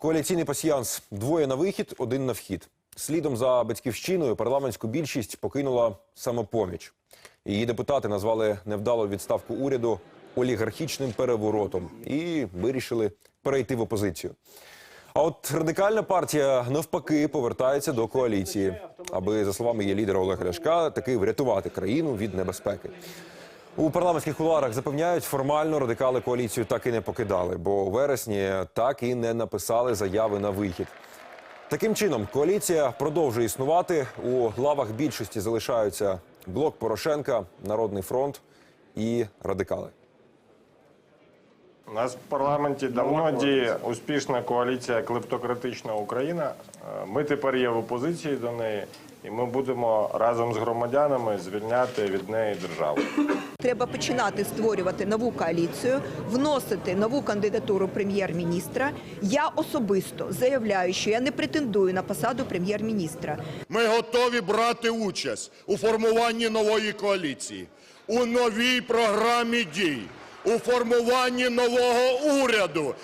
Коаліційний пасіянс двоє на вихід, один на вхід. Слідом за батьківщиною парламентську більшість покинула самопоміч. Її депутати назвали невдалу відставку уряду олігархічним переворотом і вирішили перейти в опозицію. А от радикальна партія навпаки повертається до коаліції, аби, за словами її лідера Олега Ляшка, таки врятувати країну від небезпеки. У парламентських кулуарах запевняють, формально радикали коаліцію так і не покидали, бо у вересні так і не написали заяви на вихід. Таким чином, коаліція продовжує існувати. У лавах більшості залишаються блок Порошенка, Народний фронт і радикали. У нас в парламенті давно діє успішна коаліція Клептократична Україна. Е, Ми тепер є в опозиції до неї, і ми будемо разом з громадянами звільняти від неї державу. Треба починати створювати нову коаліцію, вносити нову кандидатуру прем'єр-міністра. Я особисто заявляю, що я не претендую на посаду прем'єр-міністра. Ми готові брати участь у формуванні нової коаліції, у новій програмі дій, у формуванні нового уряду,